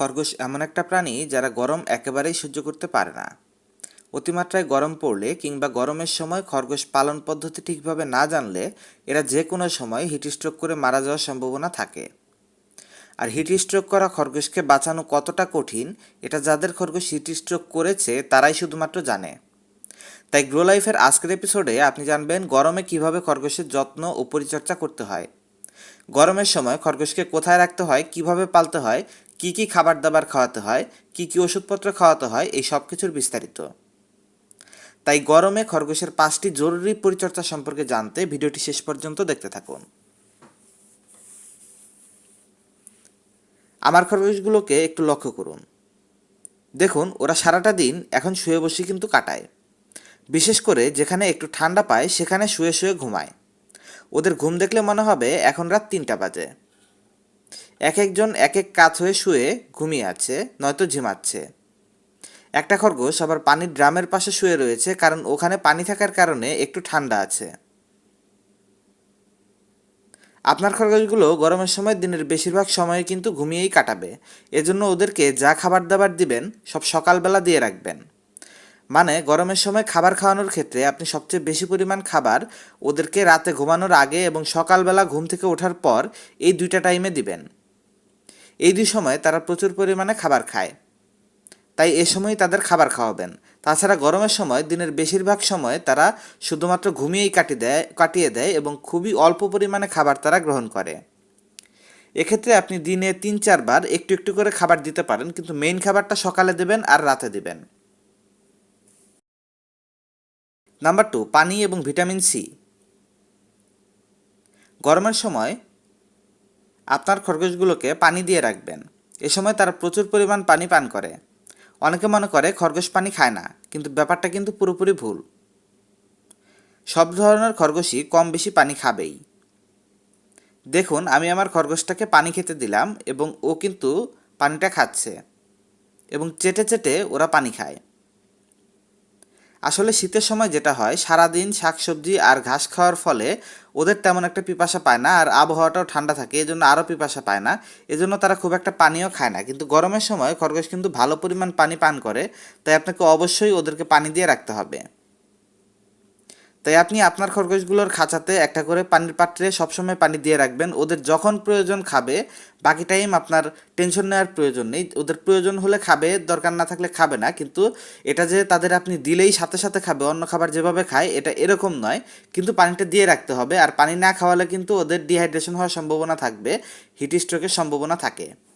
খরগোশ এমন একটা প্রাণী যারা গরম একেবারেই সহ্য করতে পারে না। অতিমাত্রায় গরম পড়লে কিংবা গরমের সময় খরগোশ পালন পদ্ধতি ঠিকভাবে না জানলে এরা যে কোনো সময় হিটস্ট্রোক করে মারা যাওয়ার সম্ভাবনা থাকে। আর হিটস্ট্রোক করা খরগোশকে বাঁচানো কতটা কঠিন, এটা যাদের খরগোশ হিটস্ট্রোক করেছে তারাই শুধুমাত্র জানে। তাই গ্রো লাইফের আজকের এপিসোডে আপনি জানবেন গরমে কীভাবে খরগোশের যত্ন ও পরিচর্যা করতে হয়। গরমের সময় খরগোশকে কোথায় রাখতে হয়, কীভাবে পালতে হয় কি কি খাবার দাবার খাওয়াতে হয়, কি কি ওষুধপত্র খাওয়াতে হয়, এই সব কিছুর বিস্তারিত। তাই গরমে খরগোশের পাঁচটি জরুরি পরিচর্যা সম্পর্কে জানতে ভিডিওটি শেষ পর্যন্ত দেখতে থাকুন। আমার খরগোশগুলোকে একটু লক্ষ্য করুন। দেখুন, ওরা সারাটা দিন এখন শুয়ে বসে কিন্তু কাটায়। বিশেষ করে যেখানে একটু ঠান্ডা পায়, সেখানে শুয়ে শুয়ে ঘুমায়। ওদের ঘুম দেখলে মনে হবে এখন রাত তিনটা বাজে। এক একজন এক এক কাত হয়ে শুয়ে ঘুমিয়ে আছে, নয়তো ঝিমাচ্ছে। একটা খরগোশ আবার পানির ড্রামের পাশে শুয়ে রয়েছে, কারণ ওখানে পানি থাকার কারণে একটু ঠান্ডা আছে। আপনার খরগোশগুলো গরমের সময় দিনের বেশিরভাগ সময় কিন্তু ঘুমিয়েই কাটাবে। এজন্য ওদেরকে যা খাবার দাবার দিবেন, সব সকালবেলা দিয়ে রাখবেন। মানে গরমের সময় খাবার খাওয়ানোর ক্ষেত্রে আপনি সবচেয়ে বেশি পরিমাণ খাবার ওদেরকে রাতে ঘুমানোর আগে এবং সকালবেলা ঘুম থেকে ওঠার পর এই দুইটা টাইমে দিবেন। এই দুই সময় তারা প্রচুর পরিমাণে খাবার খায়। তাই এ সময় তাদের খাবার খাওয়াবেন। তাছাড়া গরমের সময়, দিনের বেশিরভাগ সময় তারা শুধুমাত্র ঘুমিয়েই কাটিয়ে দেয় কাটিয়ে দেয় এবং খুবই অল্প পরিমাণে খাবার তারা গ্রহণ করে। এক্ষেত্রে আপনি দিনে তিন চারবার একটু একটু করে খাবার দিতে পারেন, কিন্তু মেইন খাবারটা সকালে দেবেন আর রাতে দেবেন। নাম্বার টু পানি এবং ভিটামিন সি গরমের সময় আপনার খরগোশগুলোকে পানি দিয়ে রাখবেন। এ সময় তারা প্রচুর পরিমাণ পানি পান করে। অনেকে মনে করে খরগোশ পানি খায় না, কিন্তু ব্যাপারটা কিন্তু পুরোপুরি ভুল। সব ধরনের খরগোশই কম বেশি পানি খাবেই। দেখুন, আমি আমার খরগোশটাকে পানি খেতে দিলাম এবং ও কিন্তু পানিটা খাচ্ছে এবং চেটে চেটে ওরা পানি খায়। আসলে শীতের সময় যেটা হয়, সারাদিন শাকসবজি আর ঘাস খাওয়ার ফলে ওদের তেমন একটা পিপাসা পায় না, আর আবহাওয়াটাও ঠান্ডা থাকে এই জন্য আরও পিপাসা পায় না। এজন্য তারা খুব একটা পানিও খায় না, কিন্তু গরমের সময় খরগোশ কিন্তু ভালো পরিমাণ পানি পান করে, তাই আপনাকে অবশ্যই ওদেরকে পানি দিয়ে রাখতে হবে। তাই আপনি আপনার খরগোশগুলোর খাঁচাতে একটা করে পানির পাত্রে সবসময় পানি দিয়ে রাখবেন। ওদের যখন প্রয়োজন খাবে, বাকি টাইম আপনার টেনশন নেওয়ার প্রয়োজন নেই। ওদের প্রয়োজন হলে খাবে, দরকার না থাকলে খাবে না। কিন্তু এটা যে তাদের আপনি দিলেই সাথে সাথে খাবে, অন্য খাবার যেভাবে খায়, এটা এরকম নয়। কিন্তু পানিটা দিয়ে রাখতে হবে। আর পানি না খাওয়ালে কিন্তু ওদের ডিহাইড্রেশন হওয়ার সম্ভাবনা থাকবে হিট স্ট্রোকের সম্ভাবনা থাকে।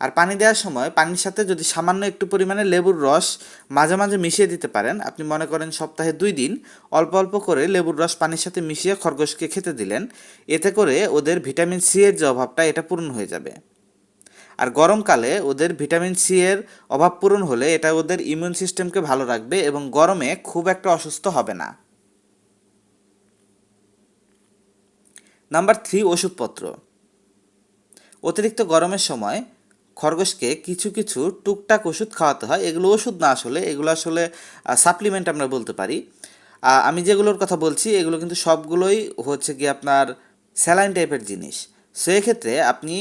আর পানি দেওয়ার সময় পানির সাথে যদি সামান্য একটু পরিমাণে লেবুর রস মাঝে মাঝে মিশিয়ে দিতে পারেন, আপনি মনে করেন সপ্তাহে দুই দিন অল্প অল্প করে লেবুর রস পানির সাথে মিশিয়ে খরগোশকে খেতে দিলেন, এতে করে ওদের ভিটামিন সি এর যে অভাবটা, এটা পূরণ হয়ে যাবে। আর গরমকালে ওদের ভিটামিন সি এর অভাব পূরণ হলে এটা ওদের ইমিউন সিস্টেমকে ভালো রাখবে এবং গরমে খুব একটা অসুস্থ হবে না। নাম্বার থ্রি, ওষুধপত্র। অতিরিক্ত গরমের সময় খরগোশকে কিছু কিছু টুকটাক ওষুধ খাওয়াতে হয়। এগুলো ওষুধ না আসলে, এগুলো আসলে সাপ্লিমেন্ট আমরা বলতে পারি। আমি যেগুলোর কথা বলছি, এগুলো কিন্তু সবগুলোই হচ্ছে কি আপনার স্যালাইন টাইপের জিনিস। সেক্ষেত্রে আপনি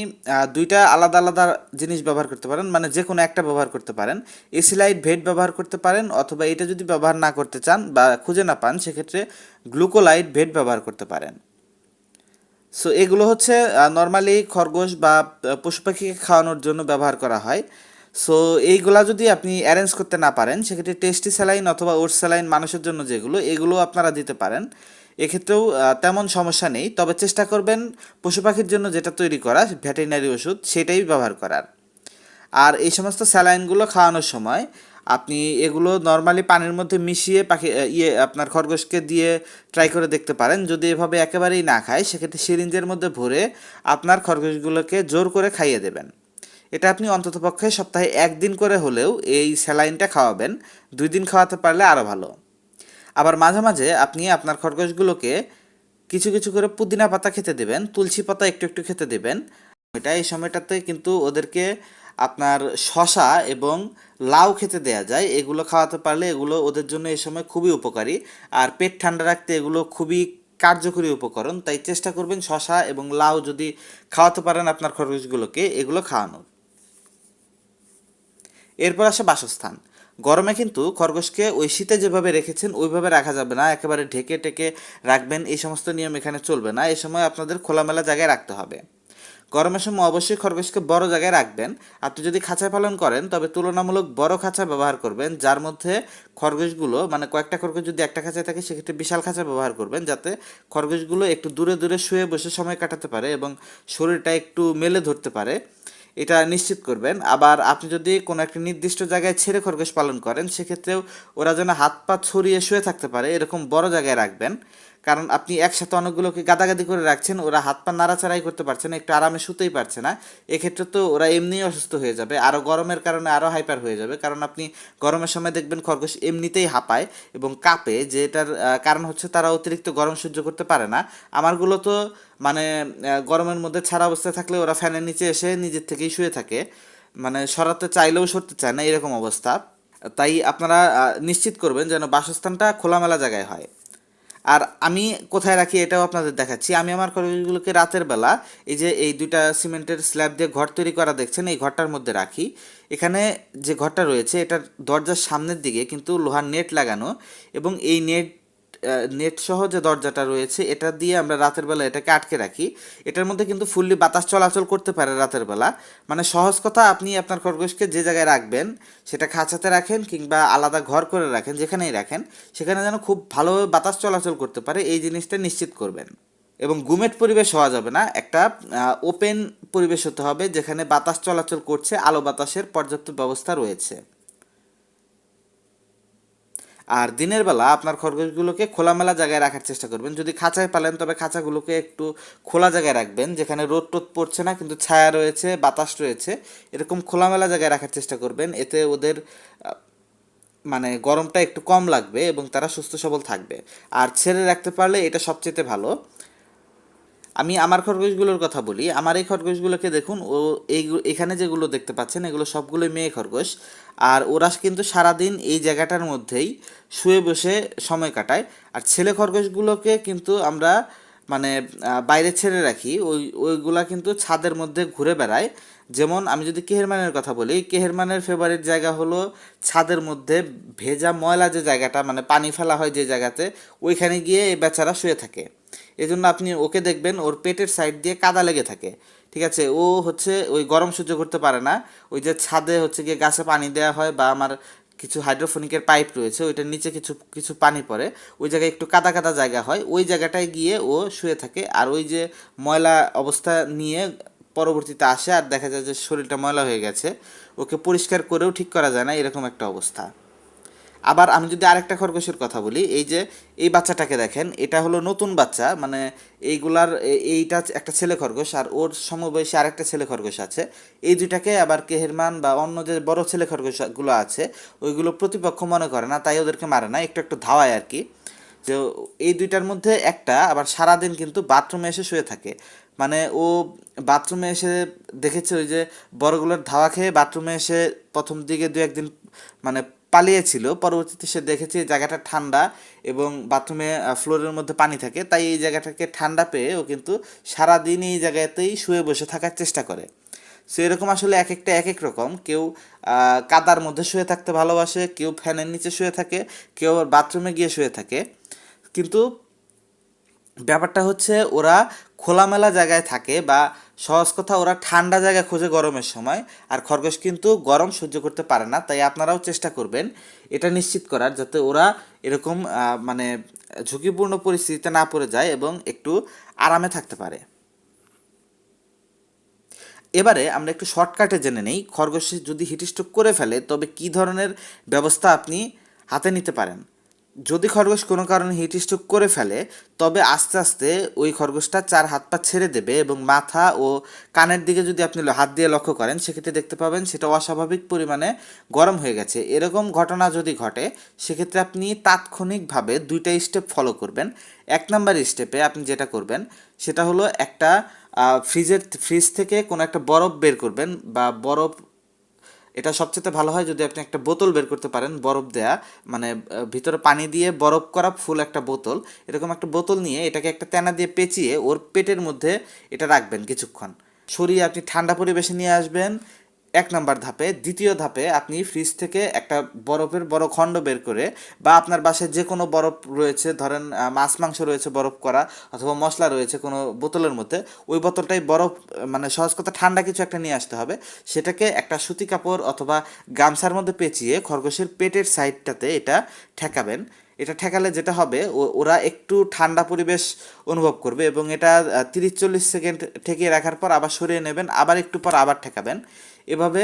দুইটা আলাদা আলাদা জিনিস ব্যবহার করতে পারেন মানে যে কোনো একটা ব্যবহার করতে পারেন। এসিলাইট ভেট ব্যবহার করতে পারেন, অথবা এটা যদি ব্যবহার না করতে চান বা খুঁজে না পান, সেক্ষেত্রে গ্লুকোলাইট ভেট ব্যবহার করতে পারেন। সো এগুলো হচ্ছে নর্মালি খরগোশ বা পশু পাখিকে খাওয়ানোর জন্য ব্যবহার করা হয়। সো এইগুলা যদি আপনি অ্যারেঞ্জ করতে না পারেন, সেক্ষেত্রে টেস্টি স্যালাইন অথবা ওটস স্যালাইন মানুষের জন্য যেগুলো, এগুলো আপনারা দিতে পারেন। এক্ষেত্রেও তেমন সমস্যা নেই। তবে চেষ্টা করবেন পশু পাখির জন্য যেটা তৈরি করা, ভেটেরিনারি ওষুধ, সেটাই ব্যবহার করার। আর এই সমস্ত স্যালাইনগুলো খাওয়ানোর সময় আপনি এগুলো নর্মালি পানির মধ্যে মিশিয়ে পাখি ইয়ে আপনার খরগোশকে দিয়ে ট্রাই করে দেখতে পারেন। যদি এভাবে একেবারেই না খায়, সেক্ষেত্রে সিরিঞ্জের মধ্যে ভরে আপনার খরগোশগুলোকে জোর করে খাইয়ে দেবেন। এটা আপনি অন্ততপক্ষে সপ্তাহে একদিন করে হলেও এই স্যালাইনটা খাওয়াবেন। দুই দিন খাওয়াতে পারলে আরও ভালো। আবার মাঝে মাঝে আপনি আপনার খরগোশগুলোকে কিছু কিছু করে পুদিনা পাতা খেতে দেবেন, তুলসী পাতা একটু একটু খেতে দেবেন। এটা এই সময়টাতে কিন্তু ওদেরকে আপনার শশা এবং লাউ খেতে দেয়া যায়। এগুলো খাওয়াতে পারলে এগুলো ওদের জন্য এই সময় খুবই উপকারী। আর পেট ঠান্ডা রাখতে এগুলো খুবই কার্যকরী উপকরণ। তাই চেষ্টা করবেন শশা এবং লাউ যদি খাওয়াতে পারেন আপনার খরগোশগুলোকে, এগুলো খাওয়ানোর। এরপর আসে বাসস্থান। গরমে কিন্তু খরগোশকে ওই শীতে যেভাবে রেখেছেন, ওইভাবে রাখা যাবে না। একেবারে ঢেকে টেকে রাখবেন, এই সমস্ত নিয়ম এখানে চলবে না। এই সময় আপনাদের খোলামেলা জায়গায় রাখতে হবে। গরমের সময় অবশ্যই খরগোশকে বড় জায়গায় রাখবেন। আপনি যদি খাঁচায় পালন করেন, তবে তুলনামূলক বড় খাঁচা ব্যবহার করবেন, যার মধ্যে খরগোশগুলো মানে কয়েকটা খরগোশ যদি একটা খাঁচায় থাকে, সেক্ষেত্রে বিশাল খাঁচা ব্যবহার করবেন, যাতে খরগোশগুলো একটু দূরে দূরে শুয়ে বসে সময় কাটাতে পারে এবং শরীরটা একটু মেলে ধরতে পারে। এটা নিশ্চিত করবেন। আবার আপনি যদি কোনো একটি নির্দিষ্ট জায়গায় ছেড়ে খরগোশ পালন করেন, সেক্ষেত্রেও ওরা যেন হাত পা ছড়িয়ে শুয়ে থাকতে পারে, এরকম বড় জায়গায় রাখবেন। কারণ আপনি একসাথে অনেকগুলোকে গাদাগাদি করে রাখছেন, ওরা হাত পা নাড়াচাড়াই করতে পারছে না, একটু আরামে শুতেই পারছে না। এক্ষেত্রে তো ওরা এমনিই অসুস্থ হয়ে যাবে আরও গরমের কারণে আরও হাইপার হয়ে যাবে, কারণ আপনি গরমের সময় দেখবেন খরগোশ এমনিতেই হাঁপায় এবং কাঁপে, যেটার কারণ হচ্ছে তারা অতিরিক্ত গরম সহ্য করতে পারে না। আমারগুলো তো মানে গরমের মধ্যে ছাড়া অবস্থায় থাকলে ওরা ফ্যানের নিচে এসে নিজের থেকেই শুয়ে থাকে। মানে সরাতে চাইলেও সরতে চায় না, এরকম অবস্থা। তাই আপনারা নিশ্চিত করবেন যেন বাসস্থানটা খোলামেলা জায়গায় হয়। আর আমি কোথায় রাখি এটাও আপনাদের দেখাচ্ছি। আমি আমার খরগোশগুলোকে রাতের বেলা এই যে এই দুইটা সিমেন্টের স্ল্যাব দিয়ে ঘর তৈরি করা দেখছেন, এই ঘরটার মধ্যে রাখি। এখানে যে ঘরটা রয়েছে, এটার দরজার সামনের দিকে কিন্তু লোহার নেট লাগানো এবং এই নেট নেট সহ যে দরজাটা রয়েছে, এটা দিয়ে আমরা রাতের বেলা এটাকে আটকে রাখি। এটার মধ্যে কিন্তু ফুললি বাতাস চলাচল করতে পারে রাতের বেলা। মানে সহজ কথা, আপনি আপনার খরগোশকে যে জায়গায় রাখবেন, সেটা খাঁচাতে রাখেন কিংবা আলাদা ঘর করে রাখেন, যেখানেই রাখেন, সেখানে যেন খুব ভালোভাবে বাতাস চলাচল করতে পারে, এই জিনিসটা নিশ্চিত করবেন। এবং গুমেট পরিবেশ হওয়া যাবে না, একটা ওপেন পরিবেশ হতে হবে, যেখানে বাতাস চলাচল করছে, আলো বাতাসের পর্যাপ্ত ব্যবস্থা রয়েছে। আর দিনের বেলা আপনার খরগোশগুলোকে খোলামেলা জায়গায় রাখার চেষ্টা করবেন। যদি খাঁচায় পালেন, তবে খাঁচাগুলোকে একটু খোলা জায়গায় রাখবেন, যেখানে রোদ টোদ পড়ছে না, কিন্তু ছায়া রয়েছে, বাতাস রয়েছে, এরকম খোলামেলা জায়গায় রাখার চেষ্টা করবেন। এতে ওদের মানে গরমটা একটু কম লাগবে এবং তারা সুস্থ সবল থাকবে। আর ছেড়ে রাখতে পারলে এটা সবচেয়ে ভালো। আমি আমার খরগোশগুলোর কথা বলি, আমার এই খরগোশগুলোকে দেখুন, ও এই এখানে যেগুলো দেখতে পাচ্ছেন, এগুলো সবগুলোই মেয়ে খরগোশ। আর ওরা কিন্তু সারাদিন এই জায়গাটার মধ্যেই শুয়ে বসে সময় কাটায়। আর ছেলে খরগোশগুলোকে কিন্তু আমরা মানে বাইরে ছেড়ে রাখি। ওই, ওইগুলা কিন্তু ছাদের মধ্যে ঘুরে বেড়ায়। যেমন আমি যদি কেহেরমানের কথা বলি, কেহেরমানের ফেভারিট জায়গা হলো ছাদের মধ্যে ভেজা ময়লা যে জায়গাটা মানে পানি ফেলা হয় যে জায়গাতে, ওইখানে গিয়ে এই বেচারা শুয়ে থাকে। এই জন্য আপনি ওকে দেখবেন, ওর পেটের সাইড দিয়ে কাদা লেগে থাকে। ঠিক আছে? ও হচ্ছে ওই গরম সহ্য করতে পারে না। ওই যে ছাদে হচ্ছে গিয়ে গাছে পানি দেওয়া হয় বা আমার কিছু হাইড্রোফোনিকের পাইপ রয়েছে, ওইটার নিচে কিছু কিছু পানি পড়ে। ওই জায়গায় একটু কাদা কাদা জায়গা হয়। ওই জায়গাটায় গিয়ে ও শুয়ে থাকে। আর ওই যে ময়লা অবস্থা নিয়ে পরবর্তীতে আসে, আর দেখা যায় যে শরীরটা ময়লা হয়ে গেছে। ওকে পরিষ্কার করেও ঠিক করা যায় না, এরকম একটা অবস্থা। আবার আমি যদি আরেকটা খরগোশের কথা বলি, এই যে এই বাচ্চাটাকে দেখেন, এটা হলো নতুন বাচ্চা মানে এইগুলার এইটা একটা ছেলে খরগোশ, আর ওর সমবয়সী আরেকটা ছেলে খরগোশ আছে। এই দুইটাকে আবার কেহেরমান বা অন্য যে বড় ছেলে খরগোশগুলো আছে, ওইগুলো প্রতিপক্ষ মনে করে না, তাই ওদেরকে মারে না, একটু একটু ধাওয়ায় আর কি। যে এই দুইটার মধ্যে একটা আবার সারাদিন কিন্তু বাথরুমে এসে শুয়ে থাকে। মানে ও বাথরুমে এসে দেখেছে ওই যে বড়গুলোর ধাওয়া খেয়ে বাথরুমে এসে প্রথম দিকে দু একদিন মানে পালিয়েছিল, পরবর্তীতে সে দেখেছে জায়গাটা ঠান্ডা এবং বাথরুমে ফ্লোরের মধ্যে পানি থাকে, তাই এই জায়গাটাকে ঠান্ডা পেয়ে ও কিন্তু সারাদিন এই জায়গাতেই শুয়ে বসে থাকার চেষ্টা করে। সো এরকম আসলে এক একটা এক এক রকম। কেউ কাদার মধ্যে শুয়ে থাকতে ভালোবাসে, কেউ ফ্যানের নিচে শুয়ে থাকে, কেউ বাথরুমে গিয়ে শুয়ে থাকে। কিন্তু ব্যাপারটা হচ্ছে ওরা খোলামেলা জায়গায় থাকে বা সহজ কথা ওরা ঠান্ডা জায়গা খোঁজে গরমের সময়। আর খরগোশ কিন্তু গরম সহ্য করতে পারে না, তাই আপনারাও চেষ্টা করবেন এটা নিশ্চিত করার যাতে ওরা এরকম মানে ঝুঁকিপূর্ণ পরিস্থিতিতে না পড়ে যায় এবং একটু আরামে থাকতে পারে। এবারে আমরা একটু শর্টকাটে জেনে নেই, খরগোশ যদি হিটস্ট্রোক করে ফেলে তবে কী ধরনের ব্যবস্থা আপনি হাতে নিতে পারেন? যদি খরগোশ কোনো কারণে হিট হিটস্ট্রোক করে ফেলে, তবে আস্তে আস্তে ওই খরগোশটা চার হাত পা ছেড়ে দেবে এবং মাথা ও কানের দিকে যদি আপনি হাত দিয়ে লক্ষ্য করেন, সেক্ষেত্রে দেখতে পাবেন সেটা অস্বাভাবিক পরিমাণে গরম হয়ে গেছে। এরকম ঘটনা যদি ঘটে, সেক্ষেত্রে আপনি তাৎক্ষণিকভাবে দুইটা স্টেপ ফলো করবেন। এক নাম্বার স্টেপে আপনি যেটা করবেন, সেটা হলো একটা ফ্রিজের ফ্রিজ থেকে কোনো একটা বরফ বের করবেন বা বরফ এটা সবচেয়ে ভালো হয় যদি আপনি একটা বোতল বের করতে পারেন, বরফ দেয়া মানে ভিতরে পানি দিয়ে বরফ করা ফুল একটা বোতল। এরকম একটা বোতল নিয়ে এটাকে একটা তেনা দিয়ে পেঁচিয়ে ওর পেটের মধ্যে এটা রাখবেন কিছুক্ষণ। শরীর আপনি ঠান্ডা পরিবেশে নিয়ে আসবেন এক নাম্বার ধাপে, দ্বিতীয় ধাপে আপনি ফ্রিজ থেকে একটা বরফের বড় খণ্ড বের করে বা আপনার বাসায় যে কোনো বরফ রয়েছে, ধরেন মাছ, মাংস রয়েছে বরফ করা অথবা মশলা রয়েছে কোনো বোতলের মধ্যে, ওই বোতলটাই বরফ মানে সহজ কথা ঠান্ডা কিছু একটা নিয়ে আসতে হবে। সেটাকে একটা সুতি কাপড় অথবা গামছার মধ্যে পেঁচিয়ে খরগোশের পেটের সাইডটাতে এটা ঠেকাবেন। এটা ঠেকালে যেটা হবে ওরা একটু ঠান্ডা পরিবেশ অনুভব করবে এবং এটা তিরিশ চল্লিশ সেকেন্ড ঠেকিয়ে রাখার পর আবার সরিয়ে নেবেন, আবার একটু পর আবার ঠেকাবেন। এভাবে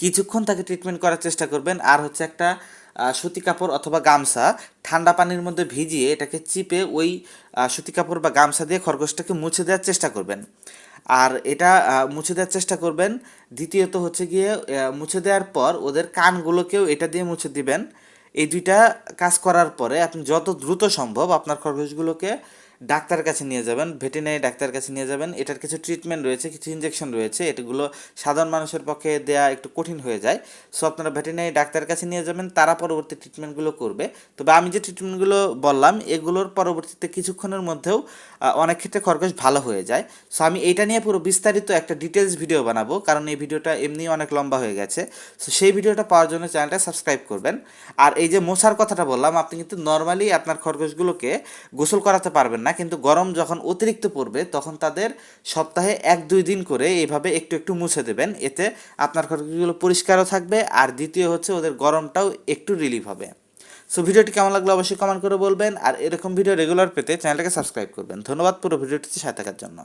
কিছুক্ষণ তাকে ট্রিটমেন্ট করার চেষ্টা করবেন। আর হচ্ছে একটা সুতি কাপড় অথবা গামছা ঠান্ডা পানির মধ্যে ভিজিয়ে এটাকে চিপে ওই সুতি কাপড় বা গামছা দিয়ে খরগোশটাকে মুছে দেওয়ার চেষ্টা করবেন। আর এটা মুছে দেওয়ার চেষ্টা করবেন। দ্বিতীয়ত হচ্ছে গিয়ে মুছে দেওয়ার পর ওদের কানগুলোকেও এটা দিয়ে মুছে দিবেন। এই দুইটা কাজ করার পরে আপনি যত দ্রুত সম্ভব আপনার খরগোশগুলোকে ডাক্তারের কাছে নিয়ে যাবেন, ভেটেরিনারি ডাক্তারের কাছে নিয়ে যাবেন, এটার কিছু ট্রিটমেন্ট রয়েছে, কিছু ইনজেকশন রয়েছে, এগুলো সাধারণ মানুষের পক্ষে দেয়া একটু কঠিন হয়ে যায়। সো আপনারা ভেটেরিনারি ডাক্তারের কাছে নিয়ে যাবেন, তারা পরবর্তী ট্রিটমেন্টগুলো করবে। তবে আমি যে ট্রিটমেন্টগুলো বললাম, এগুলোর পরবর্তীতে কিছুক্ষণের মধ্যেও অনেক ক্ষেত্রে খরগোশ ভালো হয়ে যায়। সো আমি এটা নিয়ে পুরো বিস্তারিত একটা ডিটেলস ভিডিও বানাবো, কারণ এই ভিডিওটা এমনি অনেক লম্বা হয়ে গেছে। সো সেই ভিডিওটা পাওয়ার জন্য চ্যানেলটা সাবস্ক্রাইব করবেন। আর এই যে মশার কথাটা বললাম, আপনি কিন্তু নর্মালি আপনার খরগোশগুলোকে গোসল করাতে পারবেন না। কিন্তু গরম যখন অতিরিক্ত পড়বে, তখন তাদের সপ্তাহে এক, দুই দিন করে এইভাবে একটু একটু মুছে দেবেন। এতে আপনার খরগোশগুলো পরিষ্কারও থাকবে আর দ্বিতীয় হচ্ছে ওদের গরমটাও একটু রিলিফ হবে। সো ভিডিওটি কেমন লাগল অবশ্যই কমেন্ট করে বলবেন। আর এরকম ভিডিও রেগুলার পেতে চ্যানেলটাকে সাবস্ক্রাইব করবেন। ধন্যবাদ পুরো ভিডিওটিতে সাথে থাকার জন্য।